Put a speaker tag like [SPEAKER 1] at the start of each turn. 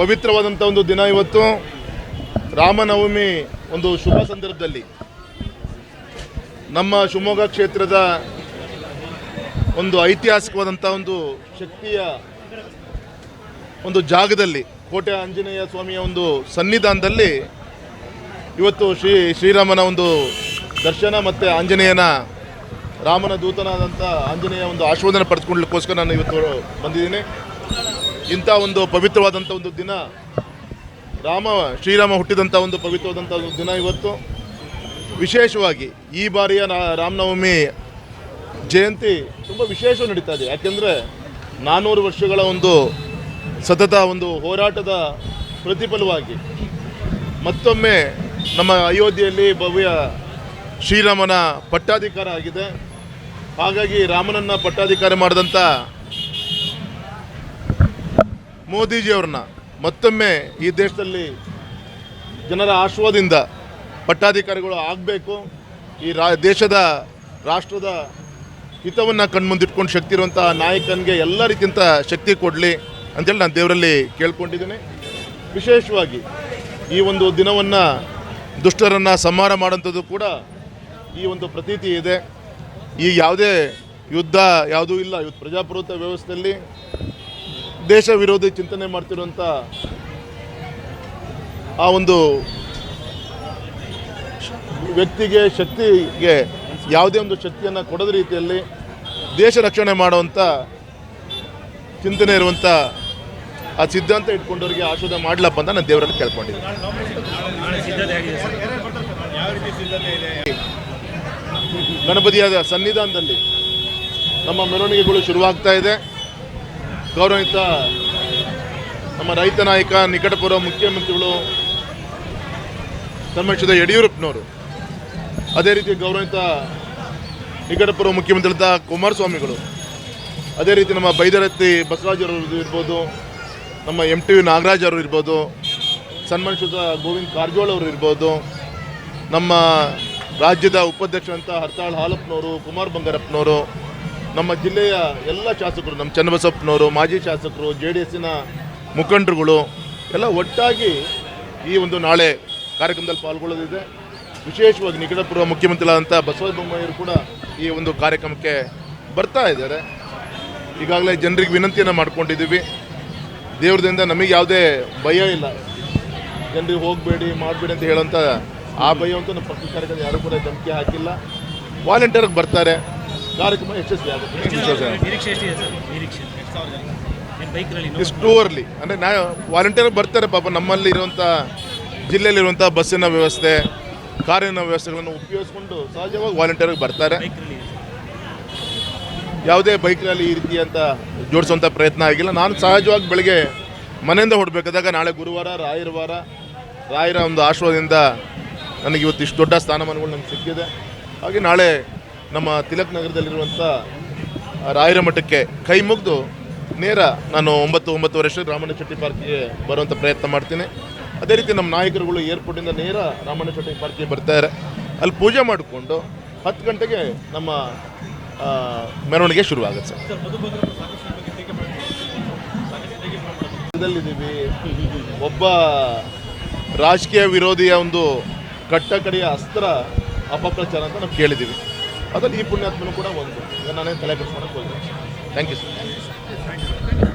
[SPEAKER 1] ಪವಿತ್ರವಾದಂಥ ಒಂದು ದಿನ ಇವತ್ತು ರಾಮನವಮಿ ಒಂದು ಶುಭ ಸಂದರ್ಭದಲ್ಲಿ. ನಮ್ಮ ಶಿವಮೊಗ್ಗ ಕ್ಷೇತ್ರದ ಒಂದು ಐತಿಹಾಸಿಕವಾದಂಥ ಒಂದು ಶಕ್ತಿಯ ಒಂದು ಜಾಗದಲ್ಲಿ ಕೋಟೆ ಆಂಜನೇಯ ಸ್ವಾಮಿಯ ಒಂದು ಸನ್ನಿಧಾನದಲ್ಲಿ ಇವತ್ತು ಶ್ರೀ ಶ್ರೀರಾಮನ ಒಂದು ದರ್ಶನ ಮತ್ತು ಆಂಜನೇಯನ ರಾಮನ ದೂತನಾದಂಥ ಆಂಜನೇಯ ಒಂದು ಆಶೀರ್ವಾದನ ಪಡೆದುಕೊಳ್ಳಲಿಕ್ಕೋಸ್ಕರ ನಾನು ಇವತ್ತು ಬಂದಿದ್ದೀನಿ. ಇಂಥ ಒಂದು ಪವಿತ್ರವಾದಂಥ ಒಂದು ದಿನ, ರಾಮ, ಶ್ರೀರಾಮ ಹುಟ್ಟಿದಂಥ ಒಂದು ಪವಿತ್ರವಾದಂಥ ಒಂದು ದಿನ ಇವತ್ತು. ವಿಶೇಷವಾಗಿ ಈ ಬಾರಿಯ ರಾಮನವಮಿ ಜಯಂತಿ ತುಂಬ ವಿಶೇಷ ನಡೀತಾ ಇದೆ. ಯಾಕೆಂದರೆ ನಾನ್ನೂರು ವರ್ಷಗಳ ಒಂದು ಸತತ ಒಂದು ಹೋರಾಟದ ಪ್ರತಿಫಲವಾಗಿ ಮತ್ತೊಮ್ಮೆ ನಮ್ಮ ಅಯೋಧ್ಯೆಯಲ್ಲಿ ಭವ್ಯ ಶ್ರೀರಾಮನ ಪಟ್ಟಾಧಿಕಾರ ಆಗಿದೆ. ಹಾಗಾಗಿ ರಾಮನನ್ನು ಪಟ್ಟಾಧಿಕಾರ ಮಾಡಿದಂಥ ಮೋದಿಜಿಯವ್ರನ್ನ ಮತ್ತೊಮ್ಮೆ ಈ ದೇಶದಲ್ಲಿ ಜನರ ಆಶ್ವಾದಿಂದ ಪಟ್ಟಾಧಿಕಾರಿಗಳು ಆಗಬೇಕು. ಈ ರಾ, ದೇಶದ ರಾಷ್ಟ್ರದ ಹಿತವನ್ನು ಕಣ್ಮುಂದಿಟ್ಕೊಂಡು ಶಕ್ತಿ ಇರುವಂಥ ನಾಯಕನಿಗೆ ಎಲ್ಲ ರೀತಿಯಂತ ಶಕ್ತಿ ಕೊಡಲಿ ಅಂತೇಳಿ ನಾನು ದೇವರಲ್ಲಿ ಕೇಳ್ಕೊಂಡಿದ್ದೀನಿ. ವಿಶೇಷವಾಗಿ ಈ ಒಂದು ದಿನವನ್ನು ದುಷ್ಟರನ್ನು ಸಂಹಾರ ಮಾಡೋಂಥದ್ದು ಕೂಡ ಈ ಒಂದು ಪ್ರತೀತಿ ಇದೆ. ಈ ಯಾವುದೇ ಯುದ್ಧ ಯಾವುದೂ ಇಲ್ಲ. ಇವತ್ತು ಪ್ರಜಾಪ್ರಭುತ್ವ ವ್ಯವಸ್ಥೆಯಲ್ಲಿ ದೇಶ ವಿರೋಧಿ ಚಿಂತನೆ ಮಾಡ್ತಿರುವಂಥ ಆ ಒಂದು ವ್ಯಕ್ತಿಗೆ, ಶಕ್ತಿಗೆ ಯಾವುದೇ ಒಂದು ಶಕ್ತಿಯನ್ನು ಕೊಡದ ರೀತಿಯಲ್ಲಿ ದೇಶ ರಕ್ಷಣೆ ಮಾಡುವಂಥ ಚಿಂತನೆ ಇರುವಂಥ ಆ ಸಿದ್ಧಾಂತ ಇಟ್ಕೊಂಡವರಿಗೆ ಆಶೀರ್ವಾದ ಮಾಡ್ಲಪ್ಪ ಅಂತ ನಾನು ದೇವರಲ್ಲಿ ಕೇಳ್ಕೊಂಡಿದ್ದೀನಿ. ಗಣಪತಿಯಾದ ಸನ್ನಿಧಾನದಲ್ಲಿ ನಮ್ಮ ಮೆರವಣಿಗೆಗಳು ಶುರುವಾಗ್ತಾ ಇದೆ. ಗೌರವಿತ ನಮ್ಮ ರೈತ ನಾಯಕ ನಿಕಟಪೂರ್ವ ಮುಖ್ಯಮಂತ್ರಿಗಳು ಸಮಕ್ಷದ ಯಡಿಯೂರಪ್ಪನವರು, ಅದೇ ರೀತಿ ಗೌರವಿತ ನಿಕಟಪೂರ್ವ ಮುಖ್ಯಮಂತ್ರಿಗಳಾದ ಕುಮಾರಸ್ವಾಮಿಗಳು, ಅದೇ ರೀತಿ ನಮ್ಮ ಬೈದರತ್ತಿ ಅವರು ಇರ್ಬೋದು, ನಮ್ಮ ಎಂ ಟಿ ವಿ ನಾಗರಾಜ್ ಅವರು ಇರ್ಬೋದು ಸನ್ಮಾನಿಸಿದ ಗೋವಿಂದ್ ಕಾರಜೋಳ ಅವರು ಇರ್ಬೋದು, ನಮ್ಮ ರಾಜ್ಯದ ಉಪಾಧ್ಯಕ್ಷರಂತ ಹರ್ತಾಳ್ ಹಾಲಪ್ಪನವರು, ಕುಮಾರ್ ಬಂಗಾರಪ್ಪನವರು ನಮ್ಮ ಜಿಲ್ಲೆಯ ಎಲ್ಲ ಶಾಸಕರು, ನಮ್ಮ ಚನ್ನಬಸಪ್ಪನವರು, ಮಾಜಿ ಶಾಸಕರು, ಜೆ ಡಿ ಎಸ್ಸಿನ ಮುಖಂಡರುಗಳು ಎಲ್ಲ ಒಟ್ಟಾಗಿ ಈ ಒಂದು ನಾಳೆ ಕಾರ್ಯಕ್ರಮದಲ್ಲಿ ಪಾಲ್ಗೊಳ್ಳೋದಿದೆ ವಿಶೇಷವಾಗಿ ನಿಕಟಪೂರ್ವ ಮುಖ್ಯಮಂತ್ರಿಗಳಾದಂಥ ಬಸವರಾಜ ಬೊಮ್ಮಾಯಿಯವರು ಕೂಡ ಈ ಒಂದು ಕಾರ್ಯಕ್ರಮಕ್ಕೆ ಬರ್ತಾ ಇದ್ದಾರೆ. ಈಗಾಗಲೇ ಜನರಿಗೆ ವಿನಂತಿಯನ್ನು ಮಾಡ್ಕೊಂಡಿದ್ದೀವಿ. ದೇವ್ರದಿಂದ ನಮಗೆ ಯಾವುದೇ ಭಯ ಇಲ್ಲ. ಜನರಿಗೆ ಹೋಗಬೇಡಿ, ಮಾಡಬೇಡಿ ಅಂತ ಹೇಳೋಂಥ ಆ ಭಯ ಅಂತೂ ನಮ್ಮ ಪಕ್ಷ ಕಾರ್ಯಕ್ರಮ ಯಾರೂ ಕೂಡ ಧಮಕಿ ಹಾಕಿಲ್ಲ. ವಾಲಂಟಿಯರ್ಗೆ ಬರ್ತಾರೆ. ಕಾರ್ಯಕ್ರಮ ಯಶಸ್ವಿ ಆಗುತ್ತೆ.
[SPEAKER 2] ನಿರೀಕ್ಷೆ ಎಷ್ಟಿದೆ ಸರ್? ನಿರೀಕ್ಷೆ. ಏನು ಬೈಕ್ನಲ್ಲಿ
[SPEAKER 1] ಇಸ್ ಟೂ ಅರ್ಲಿ ಅಂದರೆ ನಾ ವಾಲಂಟಿಯರ್ ಬರ್ತಾರೆ ಪಾಪ ನಮ್ಮಲ್ಲಿ ಇರುವಂಥ ಜಿಲ್ಲೆಯಲ್ಲಿರುವಂಥ ಬಸ್ಸಿನ ವ್ಯವಸ್ಥೆ ಕಾರಿನ ವ್ಯವಸ್ಥೆಗಳನ್ನು ಉಪಯೋಗಿಸ್ಕೊಂಡು ಸಹಜವಾಗಿ ವಾಲಂಟಿಯರ್ ಬರ್ತಾರೆ. ಯಾವುದೇ ಬೈಕ್ ರ್ಯಾಲಿ ಈ ರೀತಿ ಅಂತ ಜೋಡಿಸುವಂಥ ಪ್ರಯತ್ನ ಆಗಿಲ್ಲ. ನಾನು ಸಹಜವಾಗಿ ಬೆಳಗ್ಗೆ ಮನೆಯಿಂದ ಹೊರಡ್ಬೇಕಾದಾಗ ನಾಳೆ ಗುರುವಾರ ರಾಯರ ವಾರ ರಾಯರ ಒಂದು ಆಶ್ರಯದಿಂದ ನನಗೆ ಇವತ್ತು ಇಷ್ಟು ದೊಡ್ಡ ಸ್ಥಾನಮಾನಗಳು ನಮ್ಗೆ ಸಿಕ್ಕಿದೆ. ಹಾಗೆ ನಾಳೆ ನಮ್ಮ ತಿಲಕ್ ನಗರದಲ್ಲಿರುವಂಥ ರಾಯರ ಮಠಕ್ಕೆ ಕೈ ಮುಗಿದು ನೇರ ನಾನು ಒಂಬತ್ತು ಒಂಬತ್ತು ವರ್ಷ ರಾಮಣ್ಣ ಶೆಟ್ಟಿ ಪಾರ್ಕಿಗೆ ಬರುವಂಥ ಪ್ರಯತ್ನ ಮಾಡ್ತೀನಿ. ಅದೇ ರೀತಿ ನಮ್ಮ ನಾಯಕರುಗಳು ಏರ್ಪೋರ್ಟಿಂದ ನೇರ ರಾಮಣ್ಣ ಶೆಟ್ಟಿ ಪಾರ್ಕಿಗೆ ಬರ್ತಾರೆ ಅಲ್ಲಿ ಪೂಜೆ ಮಾಡಿಕೊಂಡು ಹತ್ತು ಗಂಟೆಗೆ ನಮ್ಮ ಮೆರವಣಿಗೆ ಶುರುವಾಗುತ್ತೆ. ಸರ್ ಇದ್ದೀವಿ ಒಬ್ಬ ರಾಜಕೀಯ ವಿರೋಧಿಯ ಒಂದು ಕಟ್ಟಕಡೆಯ ಅಸ್ತ್ರ ಅಪಪ್ರಚಾರ ಅಂತ ನಾವು ಕೇಳಿದ್ದೀವಿ. ಅದ್ರಲ್ಲಿ ಈ ಪುಣ್ಯಾತ್ಮನು ಕೂಡ ಒಂದು. ನಾನೇ ತಲೆ ಕೆಡಿಸ್ಕೊಳಕ್ಕೆ ಹೋಗ್ತೀನಿ ಥ್ಯಾಂಕ್ ಯು ಸರ್